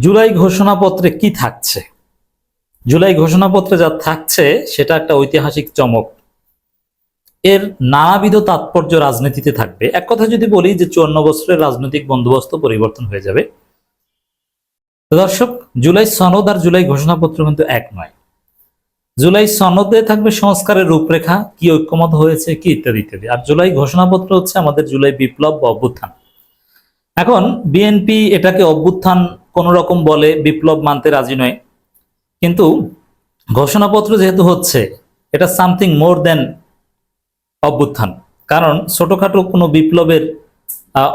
জুলাই ঘোষণাপত্রে কি থাকছে? জুলাই ঘোষণাপত্রে যা থাকছে, সেটা একটা ঐতিহাসিক চমক। এর নানাবিধ তাৎপর্য রাজনীতিতে থাকবে। এক কথা যদি বলি যে চুয়ান্ন বছরের রাজনৈতিক বন্দোবস্ত পরিবর্তন হয়ে যাবে। দর্শক, জুলাই সনদ আর জুলাই ঘোষণাপত্র কিন্তু এক নয়। জুলাই সনদে থাকবে সংস্কারের রূপরেখা, কি ঐক্যমত হয়েছে, কি ইত্যাদি ইত্যাদি। আর জুলাই ঘোষণাপত্র হচ্ছে আমাদের জুলাই বিপ্লব বা অভ্যুত্থান। এখন, বিএনপি এটাকে অভ্যুত্থান কোন রকম বলে বিপ্লব মানতে রাজি নয়। কিন্তু ঘোষণাপত্র যেহেতু হচ্ছে, এটা সামথিং মোর দেন অভ্যুত্থান। কারণ ছোটখাটো কোনো বিপ্লবের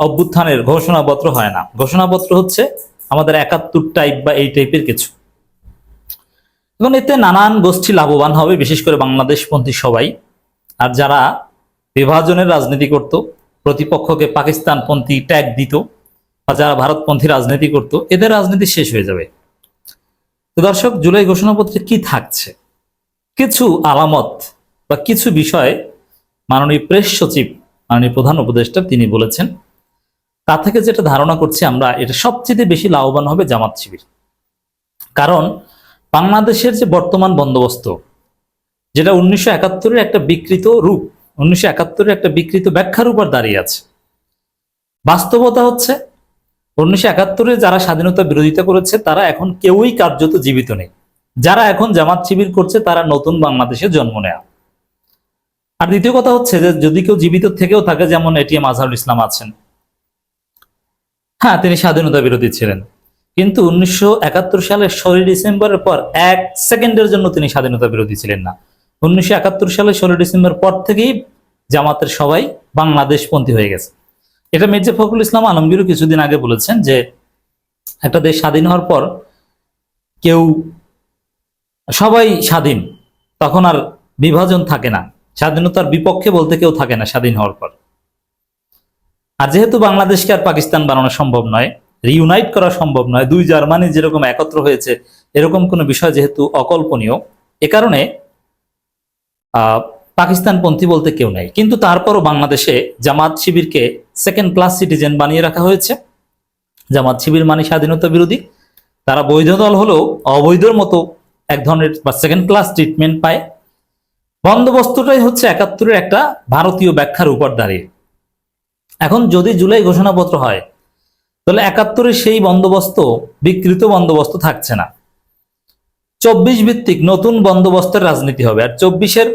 অভ্যুত্থানের ঘোষণাপত্র হয় না। ঘোষণাপত্র হচ্ছে আমাদের একাত্তর টাইপ বা এই টাইপের কিছু। এবং এতে নানান গোষ্ঠী লাভবান হবে, বিশেষ করে বাংলাদেশপন্থী সবাই। আর যারা বিভাজনের রাজনীতি করত, প্রতিপক্ষকে পাকিস্তানপন্থী ট্যাগ দিত যারা ভারতপন্থী রাজনীতি করত, এদের রাজনীতি শেষ হয়ে যাবে। দর্শক, জুলাই ঘোষণাপত্রে কি থাকছে? কিছু আলামত বা কিছু বিষয় মাননীয় প্রেস সচিব, মাননীয় প্রধান উপদেষ্টা তিনি বলেছেন। তা থেকে যেটা ধারণা করছি আমরা, এটা সবচেয়ে বেশি লাভবান হবে জামাত শিবির। কারণ বাংলাদেশের যে বর্তমান বন্দোবস্ত, যেটা উনিশশো একাত্তরের একটা বিকৃত রূপ, উনিশশো একাত্তরের একটা বিকৃত ব্যাখ্যার উপর দাঁড়িয়ে আছে। বাস্তবতা হচ্ছে উনিশশো যারা স্বাধীনতা বিরোধিতা করেছে, তারা এখন কেউই কার্যত জীবিত নেই। যারা এখন জামাত শিবির করছে, তারা নতুন বাংলাদেশে জন্ম নেয়া। আর দ্বিতীয় কথা হচ্ছে যে, যদি কেউ জীবিত থেকেও থাকে, যেমন এটিএম আজহারুল ইসলাম আছেন। হ্যাঁ তিনি স্বাধীনতা বিরোধী ছিলেন। কিন্তু উনিশশো একাত্তর সালের ষোলোই ডিসেম্বরের পর এক সেকেন্ডের জন্য তিনি স্বাধীনতা বিরোধী ছিলেন না। উনিশশো একাত্তর সালের ষোলোই ডিসেম্বর পর থেকেই জামাতের সবাই বাংলাদেশপন্থী হয়ে গেছে। এটা মির্জা ফখরুল ইসলাম আলমগীরও কিছুদিন আগে বলেছেন যে একটা দেশ স্বাধীন হওয়ার পর কেউ, সবাই স্বাধীন, তখন আর বিভাজন থাকে না। স্বাধীনতার বিপক্ষে বলতে কেউ থাকে না স্বাধীন হওয়ার পর। আর যেহেতু বাংলাদেশকে আর পাকিস্তান বানানো সম্ভব নয় রিউনাইট করা সম্ভব নয়, দুই জার্মানি যেরকম একত্র হয়েছে, এরকম কোনো বিষয় যেহেতু অকল্পনীয়, এ কারণে পাকিস্তানপন্থী বলতে কেউ নাই। কিন্তু তারপরও বাংলাদেশে জামাত শিবিরকে সেকেন্ড ক্লাস সিটিজেন বানিয়ে রাখা হয়েছে। জামাত শিবির মানে স্বাধীনতা বিরোধী। তারা বৈধ দল হলেও অবৈধর মতো এক ধরনের বা সেকেন্ড ক্লাস ট্রিটমেন্ট পায়। বন্দোবস্তটাই হচ্ছে একাত্তরের একটা ভারতীয় ব্যাখ্যার উপর দাঁড়িয়ে। এখন যদি জুলাই ঘোষণাপত্র হয়, তাহলে একাত্তরের সেই বন্দোবস্ত, বিকৃত বন্দোবস্ত থাকছে না। চব্বিশ ভিত্তিক নতুন বন্দোবস্তের রাজনীতি হবে। আর চব্বিশের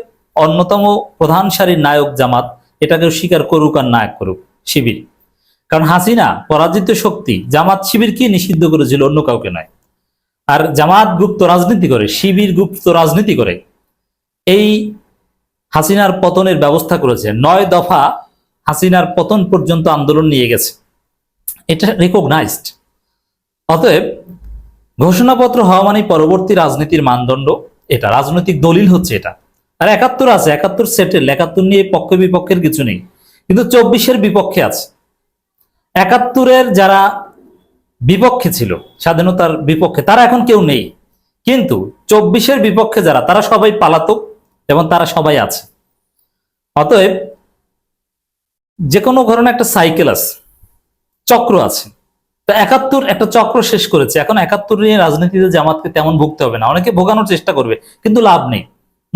অন্যতম প্রধান সারির নায়ক জামাত এটাকে স্বীকার করুক আর নায়ক করুক, শিবির। কারণ হাসিনা, পরাজিত শক্তি, জামাত শিবির শিবিরকে নিষিদ্ধ করেছিল অন্য কাউকে নয়। আর জামাত গুপ্ত রাজনীতি করে, শিবির গুপ্ত রাজনীতি করে, এই হাসিনার পতনের ব্যবস্থা করেছে। নয় দফা হাসিনার পতন পর্যন্ত আন্দোলন নিয়ে গেছে। এটা রেকগনাইজড অতএব ঘোষণাপত্র হওয়া মানে পরবর্তী রাজনীতির মানদণ্ড, এটা রাজনৈতিক দলিল হচ্ছে এটা। আর একাত্তর আছে, একাত্তর সেটেল একাত্তর নিয়ে পক্ষ বিপক্ষের কিছু নেই। কিন্তু চব্বিশের বিপক্ষে আছে। একাত্তরের যারা বিপক্ষে ছিল, স্বাধীনতার বিপক্ষে, তারা এখন কেউ নেই। কিন্তু চব্বিশের বিপক্ষে যারা, তারা সবাই পালাতক এবং তারা সবাই আছে। অতএব যে কোনো ধরনের একটা সাইকেল আছে, চক্র আছে। তো একাত্তর একটা চক্র শেষ করেছে। এখন একাত্তর নিয়ে রাজনীতিতে জামাতকে তেমন ভুগতে হবে না। অনেকে ভোগানোর চেষ্টা করবে, কিন্তু লাভ নেই।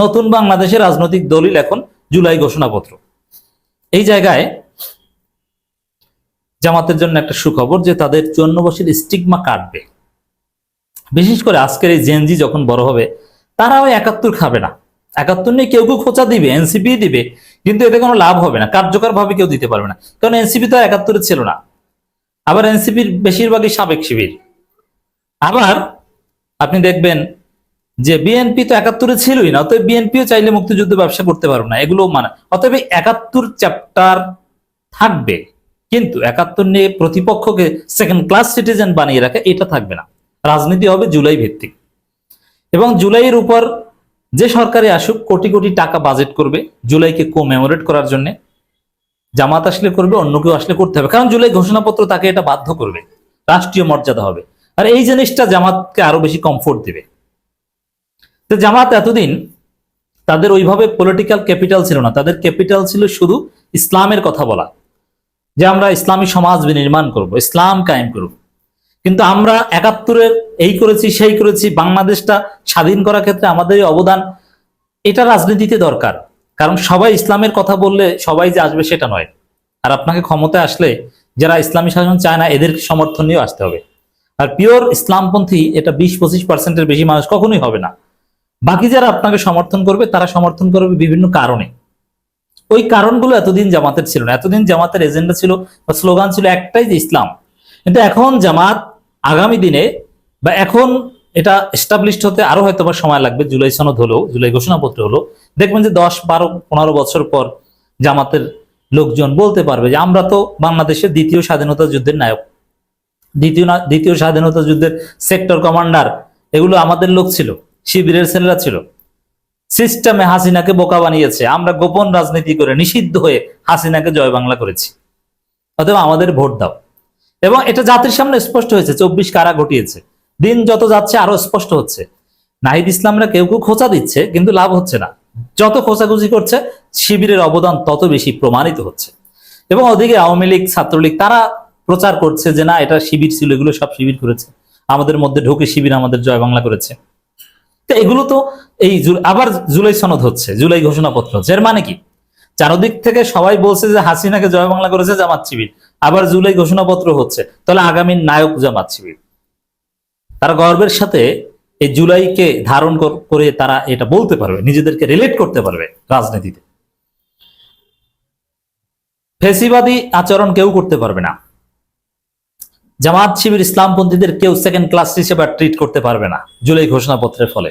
নতুন বাংলাদেশের রাজনৈতিক দলিল এখন জুলাই ঘোষণাপত্র। এই জায়গায় জামাতের জন্য একটা সুখবর যে তাদের চুয়ান্ন বছরের স্টিগমা কাটবে। বিশেষ করে আজকের এই জেনজি যখন বড় হবে, তারাও একাত্তর খাবে না। একাত্তর নিয়ে কেউ কেউ খোঁচা দিবে, এনসিপি দিবে, কিন্তু এতে কোনো লাভ হবে না। কার্যকর ভাবে কেউ দিতে পারবে না। কারণ এনসিপি তো একাত্তরে ছিল না। আবার এনসিপির বেশিরভাগই সাবেক শিবির। আবার আপনি দেখবেন যে বিএনপি তো একাত্তরে ছিলই না, অতএব বিএনপিও চাইলে মুক্তিযুদ্ধ ব্যবসা করতে পারবে না এগুলো মানে অতএব একাত্তর চ্যাপ্টার থাকবে, কিন্তু একাত্তর নিয়ে প্রতিপক্ষকে সেকেন্ড ক্লাস সিটিজেন বানিয়ে রাখা, এটা থাকবে না, রাজনীতি হবে জুলাই ভিত্তিক, এবং জুলাইয়ের উপর যে সরকারে আসুক, কোটি কোটি টাকা বাজেট করবে, জুলাইকে কোমেমোরেট করার জন্য, জামাত আসলে করবে, অন্য কেউ আসলে করতে হবে, কারণ জুলাই ঘোষণাপত্র তাকে এটা বাধ্য করবে, রাষ্ট্রীয় মর্যাদা হবে, আর এই জিনিসটা জামাতকে আরও বেশি কমফোর্ট দিবে। তো জামাত এতদিন তাদের ওইভাবে পলিটিক্যাল ক্যাপিটাল ছিল না। তাদের ক্যাপিটাল ছিল শুধু ইসলামের কথা বলা, যে আমরা ইসলামী সমাজ নির্মাণ করব, ইসলাম কায়েম করব। কিন্তু আমরা একাত্তরের এই করেছি, সেই করেছি, বাংলাদেশটা স্বাধীন করার ক্ষেত্রে আমাদের অবদান, এটা রাজনীতিতে দরকার। কারণ সবাই ইসলামের কথা বললে সবাই যে আসবে সেটা নয়। আর আপনাকে ক্ষমতায় আসলে যারা ইসলামী শাসন চায় না, এদের সমর্থন নিয়েও আসতে হবে। আর পিওর ইসলামপন্থী, এটা বিশ পঁচিশ পার্সেন্টের বেশি মানুষ কখনোই হবে না। বাকি যারা আপনাকে সমর্থন করবে, তারা সমর্থন করবে বিভিন্ন কারণে। ওই কারণগুলো এতদিন জামাতের ছিল না। এতদিন জামাতের এজেন্ডা ছিল বা স্লোগান ছিল একটাই যে ইসলাম। কিন্তু এখন জামাত আগামী দিনে বা এখন এটা এস্টাবলিশড হতে আরও হয়তো বা সময় লাগবে, জুলাই সনদ হলো, জুলাই ঘোষণাপত্র হলো। দেখবেন যে দশ, বারো, পনেরো বছর পর জামাতের লোকজন বলতে পারবে যে আমরা তো বাংলাদেশের দ্বিতীয় স্বাধীনতা যুদ্ধের নায়ক। দ্বিতীয় দ্বিতীয় স্বাধীনতা যুদ্ধের সেক্টর কমান্ডার এগুলো আমাদের লোক ছিল। শিবিরের ছেলেরা ছিল। সিস্টেমে হাসিনাকে বোকা বানিয়েছে। আমরা গোপন রাজনীতি করে নিষিদ্ধ হয়ে হাসিনাকে জয় বাংলা করেছি। অথবা আমাদের ভোট দাও। এবং এটা জাতির সামনে স্পষ্ট হয়েছে, চব্বিশ কারা ঘটিয়েছে। দিন যত যাচ্ছে, আরও স্পষ্ট হচ্ছে। নাহিদ ইসলামরা কেউ কেউ খোঁচা দিচ্ছে, কিন্তু লাভ হচ্ছে না। যত খোঁচাখুচি করছে, শিবিরের অবদান তত বেশি প্রমাণিত হচ্ছে। এবং ওদিকে আওয়ামী লীগ, ছাত্রলীগ, তারা প্রচার করছে যে না, এটা শিবির ছিল, এগুলো সব শিবির করেছে। আমাদের মধ্যে ঢুকে শিবির আমাদের জয় বাংলা করেছে। তো এগুলো তো এই আবার জুলাই সনদ হচ্ছে, জুলাই ঘোষণাপত্র। হচ্ছে এর মানে কি? চারদিক থেকে সবাই বলছে যে হাসিনাকে জয় বাংলা করেছে জামাত শিবির, আবার জুলাই ঘোষণাপত্র হচ্ছে, তাহলে আগামী নায়ক জামাত শিবির। তারা গর্বের সাথে এই জুলাইকে ধারণ করে তারা এটা বলতে পারবে, নিজেদেরকে রিলেট করতে পারবে রাজনীতিতে। ফেসিবাদী আচরণ কেউ করতে পারবে না। জামাত শিবির ইসলামপন্থীদের কেউ সেকেন্ড ক্লাস হিসেবে ট্রিট করতে পারবে না, জুলাই ঘোষণাপত্রের ফলে।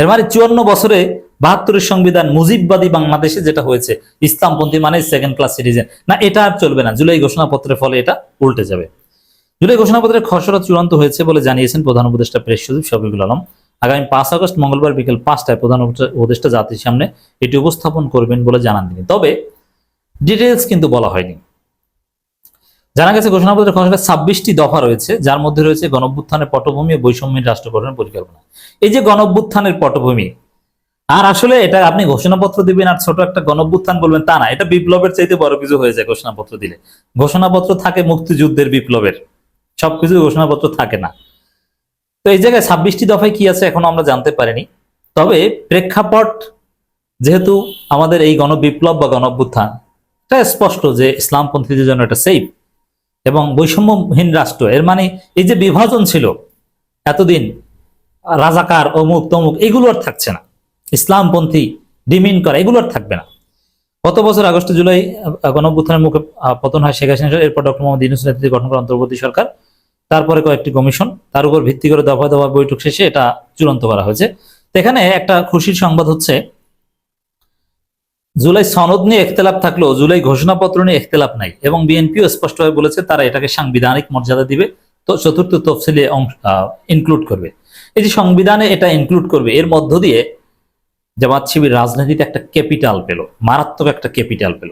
এর মানে চুয়ান্ন বছরে বাহাত্তরের সংবিধান মুজিববাদী বাংলাদেশে যেটা হয়েছে, ইসলামপন্থী মানে সেকেন্ড ক্লাস সিটিজেন না, এটা আর চলবে না, জুলাই ঘোষণাপত্রের ফলে এটা উল্টে যাবে। জুলাই ঘোষণাপত্রের খসড়া চূড়ান্ত হয়েছে বলে জানিয়েছেন প্রধান উপদেষ্টা প্রেস সচিব শফিকুল আলম। আগামী পাঁচ আগস্ট মঙ্গলবার বিকেল পাঁচটায় প্রধান উপদেষ্টা জাতির সামনে এটি উপস্থাপন করবেন বলে জানান তিনি। তবে ডিটেলস কিন্তু বলা হয়নি। জানা গেছে ঘোষণাপত্রের খসড়া ছাব্বিশটি দফা রয়েছে, যার মধ্যে রয়েছে গণঅভ্যুত্থানের পটভূমি বৈষম্যের রাষ্ট্রকরণের পরিকল্পনা। এই যে গণঅভ্যুত্থানের পটভূমি, আর আসলে এটা আপনি ঘোষণাপত্র দিবেন আর ছোট একটা গণঅভ্যুত্থান বলবেন তা না, এটা বিপ্লবের চাইতে বড় কিছু হয়ে যায় ঘোষণাপত্র দিলে। ঘোষণাপত্র থাকে মুক্তিযুদ্ধের বিপ্লবের সবকিছু ঘোষণাপত্র থাকে না। তো এই জায়গায় ছাব্বিশটি দফায় কি আছে এখনও আমরা জানতে পারিনি। তবে প্রেক্ষাপট, যেহেতু আমাদের এই গণবিপ্লব বা গণঅভ্যুত্থান এটা স্পষ্ট যে ইসলামপন্থীদের জন্য এটা সেফ এবং বৈষম্যহীন রাষ্ট্র। এর মানে এই যে বিভাজন ছিল এতদিন রাজাকার অমুক তমুক এগুলো আর থাকছে না। ইসলামপন্থী ডিমিন করা এগুলো আর থাকবে না। গত বছর আগস্ট জুলাই আহ, গণঅভ্যুত্থানের মুখে পতন হয় শেখ হাসিনা এরপর ডক্টর মোহাম্মদ ইউনুস নেতৃত্বে গঠন করা অন্তর্বর্তী সরকার। তারপরে কয়েকটি কমিশন তার উপর ভিত্তি করে দফা দফা বৈঠক শেষে এটা চূড়ান্ত করা হয়েছে। এখানে একটা খুশির সংবাদ হচ্ছে জুলাই সনদ নিয়ে একতলাপ থাকলেও জুলাই ঘোষণাপত্র নিয়ে একতলাপ নাই এবং বিএনপিও স্পষ্টভাবে বলেছে তারা এটাকে সাংবিধানিক মর্যাদা দিবে, তো চতুর্থ তফসিলে ইনক্লুড করবে। এই যে সংবিধানে এটা ইনক্লুড করবে, এর মধ্য দিয়ে জামাত শিবির রাজনীতিতে একটা ক্যাপিটাল পেল, মারাত্মক একটা ক্যাপিটাল পেল।